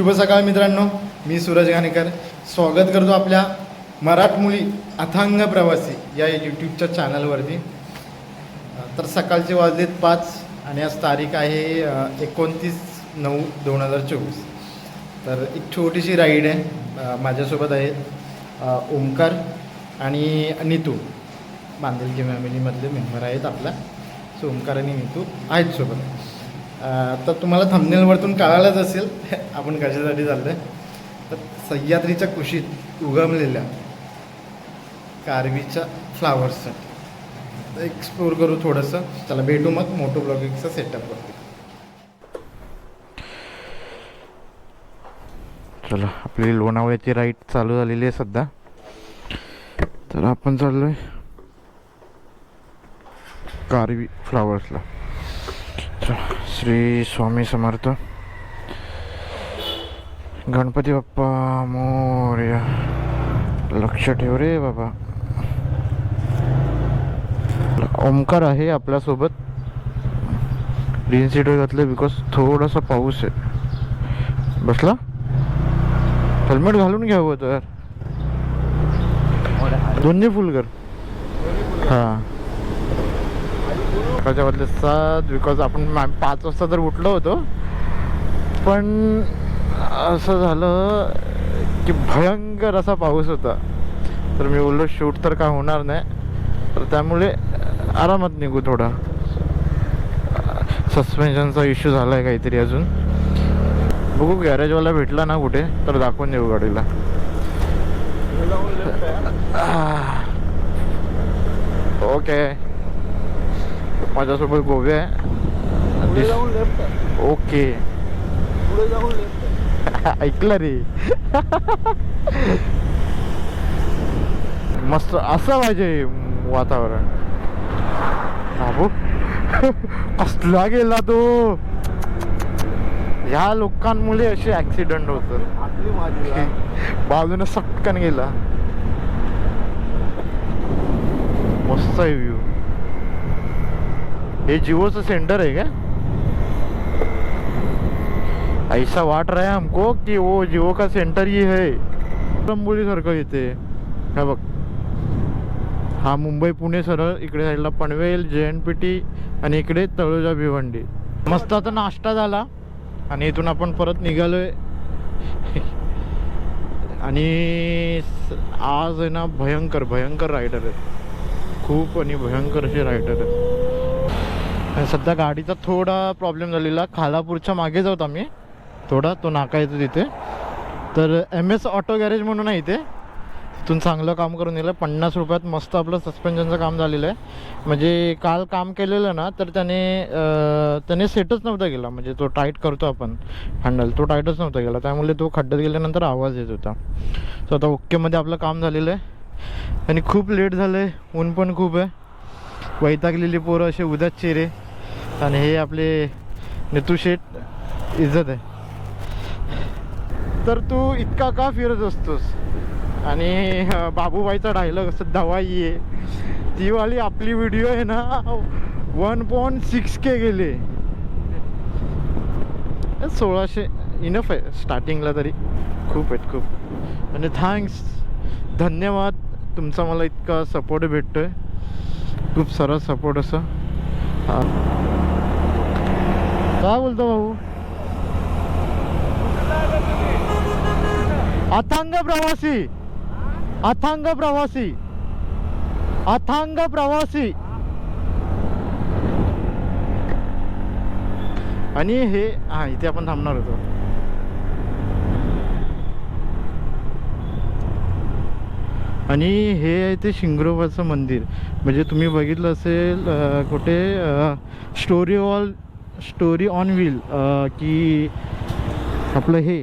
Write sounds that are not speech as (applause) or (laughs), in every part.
शुभ सकाळ मित्रांनो मी सूरज घाणेकर स्वागत करतो आपल्या मराठमोळी अथांग प्रवासी या यूट्यूबच्या चॅनलवरती तर सकाळचे वाजलेत पाच आणि आज तारीख आहे एकोणतीस नऊ दोन हजार चोवीस. तर एक छोटीशी राईड आहे माझ्यासोबत आहेत ओमकार आणि नितू. बांधिलकी फॅमिलीमधले मेंबर आहेत आपला. सो ओमकार आणि नितू आहेत सोबत. तर तुम्हाला थंबनेलवरतून कळालंच असेल. (laughs) आपण कशासाठी चाललो आहे तर सह्याद्रीच्या कुशीत उगमलेल्या कारवीच्या फ्लावर्ससाठी एक्सप्लोर करू थोडंसं. चला भेटू मग मोटो ब्लॉगिंगचा सेटअपवरती चला आपली लोणावळ्याची राईड चालू झालेली आहे सध्या. तर आपण चाललोय कारवी फ्लावर्सला श्री स्वामी समर्थ. गणपती बाप्पा मोर्या. लक्ष ठेव रे बाबा. ओमकार आहे आपल्यासोबत. ग्रीन सीटर घातलं बिकॉज थोडासा पाऊस आहे. बसला? हेल्मेट घालून घ्यावं तर दोन्ही फुल कर. हां. सकाळच्या वाजले सात बिकॉज आपण पाच वाजता तर उठलो होतो. पण असं झालं की भयंकर असा पाऊस होता. तर मी बोललो शूट तर काय होणार नाही. तर त्यामुळे आरामात निघू थोडा. सस्पेन्शनचा इश्यू झाला आहे काहीतरी अजून. बघू गॅरेजवाला भेटला ना कुठे तर दाखवून देऊ गाडीला. ओके माझ्यासोबत गोवे आहे. ओके. (laughs) ऐकलं रे. (laughs) मस्त असं पाहिजे वातावरण. बाबू. (laughs) कसला गेला तो? ह्या लोकांमुळे असे ऍक्सिडेंट होतात बाजूने सटकन गेला. मस्त आहे व्ह्यू हे जिओचं सेंटर आहे का? ऐसा वाट रहा है हमको कि वो जिओ का सेंटर ही है. रंबोली सारखं येते हा बघ. हा मुंबई पुणे सरळ इकडे साईडला पनवेल जे एन पी टी आणि इकडे तळोजा भिवंडी. मस्त आता नाश्ता झाला. आणि इथून आपण परत निघालोय. आणि आज आहे ना भयंकर भयंकर रायडर आहेत. खूप आणि भयंकर असे रायडर आहेत. सध्या गाडीचा थोडा प्रॉब्लेम झालेला. खालापूरच्या मागे जाऊत आम्ही. थोडा तो नाका येतो तिथे. तर एम एस ऑटो गॅरेज म्हणून आहे इथे. तिथून चांगलं काम करून दिलं. पन्नास रुपयात मस्त आपलं सस्पेन्शनचं काम झालेलं आहे. म्हणजे काल काम केलेलं ना तर त्याने त्याने सेटच नव्हता गेला म्हणजे तो टाईट करतो आपण. हँडल तो टाईटच नव्हता गेला त्यामुळे तो खड्ड्यात गेल्यानंतर आवाज येत होता. सो आता ओकेमध्ये आपलं काम झालेलं आहे. आणि खूप लेट झालं आहे ऊन पण खूप आहे. वैतागलेली पोरं असे उद्याच चेहरे. आणि हे आपले नेतू शेठ इज्जत आहे. तर तू इतका का फिरत असतोस? आणि बाबूबाईचा डायलॉग असं दवाई आहे ती वाली आपली व्हिडिओ आहे ना वन पॉईंट सिक्स के गेले. सोळाशे इनफ आहे स्टार्टिंगला तरी. खूप आहेत खूप. आणि थँक्स धन्यवाद. तुमचा मला इतका सपोर्ट भेटतो आहे खूप सारा सपोर्ट असं. काय बोलतो भाऊ? अथांग प्रवासी. अथांग प्रवासी. अथांग प्रवासी. आणि हे हा इथे आपण थांबणार होतो. आणि हे आहे ते शिंगरोबाचं मंदिर. म्हणजे तुम्ही बघितलं असेल कुठे story all story on wheel की आपलं हे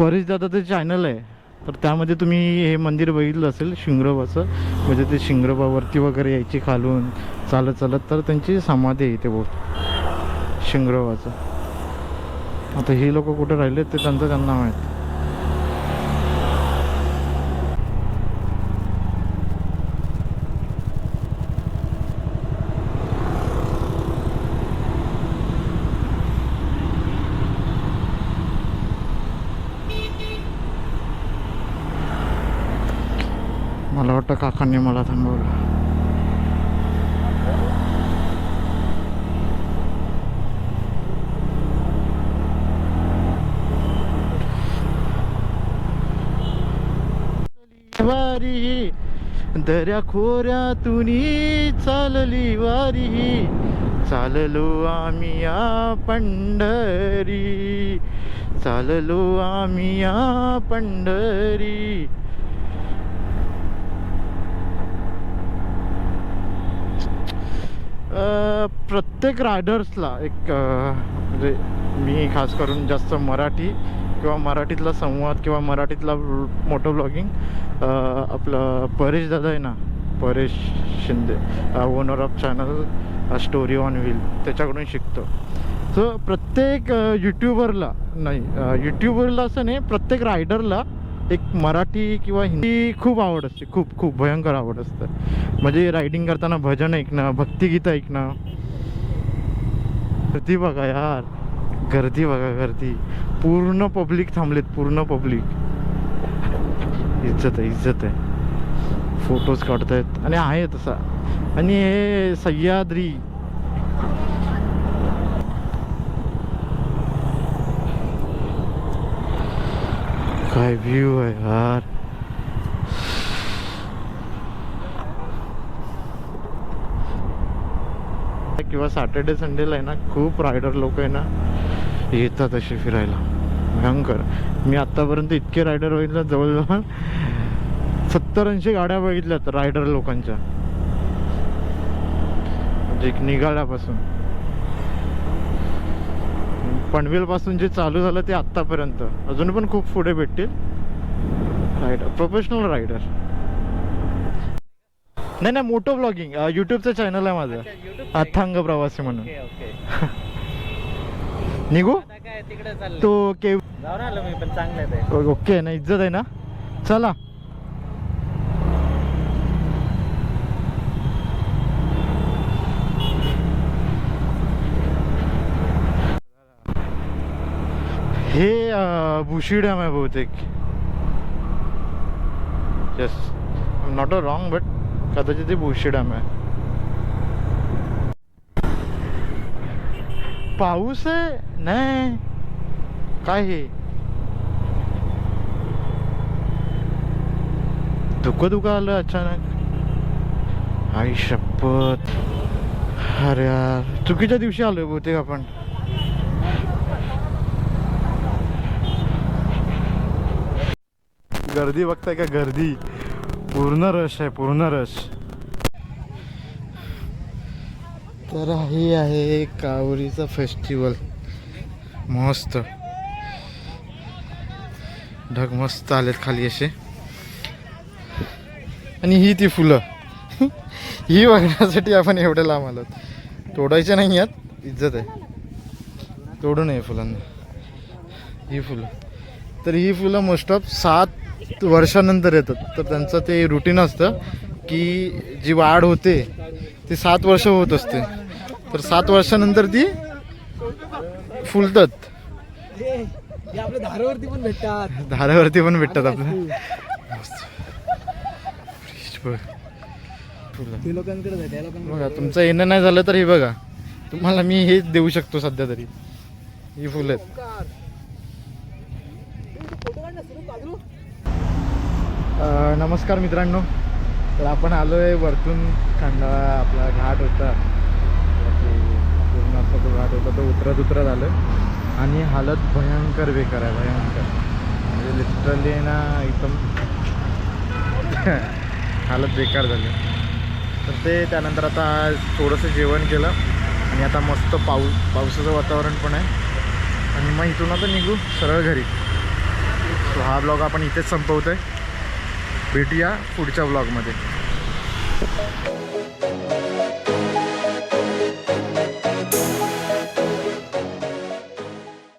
परेश दादाचं चॅनल आहे. तर त्यामध्ये तुम्ही हे मंदिर बघितलं असेल शिंगरोबाचं. म्हणजे ते शिंगरोबावरती वगैरे यायची खालून चालत चालत तर त्यांची समाधी आहे इथे बहुत शिंगरोबाचं. आता हे लोक कुठं राहिले ते त्यांचं त्यांना माहीत मला वाटतं काकांनी मला थांबवलं. वारी दऱ्या खोऱ्यातून चालली वारी चाललो आम्ही या पंढरी चाललो आम्ही या पंढरी. प्रत्येक रायडर्सला एक म्हणजे मी खास करून जास्त मराठी किंवा मराठीतला संवाद किंवा मराठीतला मोठं ब्लॉगिंग आपलं परेश दादा आहे ना Paresh Shinde owner of channel story on wheel त्याच्याकडून शिकतो. सो प्रत्येक यूट्यूबरला नाही यूट्यूबरला असं नाही प्रत्येक रायडरला एक मराठी किंवा हिंदी खूप आवड असते खूप खूप भयंकर आवड असते. म्हणजे रायडिंग करताना भजन ऐकणं भक्तिगीत ऐकणं. गर्दी बघा यार गर्दी बघा गर्दी. पूर्ण पब्लिक थांबलेत पूर्ण पब्लिक. इज्जत आहे इज्जत आहे. फोटोज काढतायत. आणि आहे तसा. आणि हे सह्याद्री काय व्ह्यू आहे यार. किंवा सॅटर्डे संडेला आहे ना खूप रायडर लोक आहे ना येतात असे फिरायला. भयंकर. मी आत्तापर्यंत इतके रायडर बघितलं जवळजवळ सत्तर ऐंशी गाड्या बघितल्यात रायडर लोकांच्या. म्हणजे निघाल्यापासून. पनवेलपासून जे चालू झालं ते आत्तापर्यंत. अजून पण खूप पुढे भेटतील. रायडर प्रोफेशनल रायडर नाही नाही मोटो ब्लॉगिंग युट्यूबचं चॅनल आहे माझं. अथांग प्रवासी म्हणून. (laughs) निघू? तो केव. ओके ना इज्जत आहे ना? चला. हे अं, बुशी डॅम आहे बहुतेक. Yes not a wrong but कदाचित ते बुशी डॅम आहे. पाऊस आहे? नाही. काय हे? धुकं धुकं आलं अचानक. आई शपथ. अरे यार. चुकीच्या दिवशी आलोय बहुतेक आपण. गर्दी बघताय का गर्दी? पूर्ण रश आहे पूर्ण रश तर हे आहे कावरीचा फेस्टिवल मस्त. ढग मस्त आलेत खाली असे. आणि ही ती फुलं. (laughs) ही बघण्यासाठी आपण एवढ्या लांब आलो तोडायचे नाही आहेत इज्जत आहे. तोडू नये फुलांना. ही फुलं. तर ही फुलं मोस्ट ऑफ सात वर्षानंतर येतात. तर त्यांचं ते रुटीन असतं की जी वाढ होते ती सात वर्ष होत असते. तर सात वर्षानंतर ती फुलतात. धारावरती पण भेटतात धारावरती पण भेटतात आपल्या लोकांकडे बघा तुमचं येणं नाही झालं तर हे बघा. तुम्हाला मी हेच देऊ शकतो सध्या तरी. ही फुलं आहेत. नमस्कार मित्रांनो. तर आपण आलो आहे वरतून खंडाळा आपला घाट होता. ते पूर्ण असा तो घाट होता तो उतरत उतरत आलो आणि हालत भयंकर बेकार आहे भयंकर. म्हणजे लिटरली ना एकदम (laughs) हालत बेकार झाली. तर ते त्यानंतर आता थोडंसं जेवण केलं. आणि आता मस्त पाऊस पावसाचं वातावरण पण आहे. आणि मग इथून आता निघू सरळ घरी. सो हा ब्लॉग आपण इथेच संपवतो आहे भेटूया पुढच्या ब्लॉगमध्ये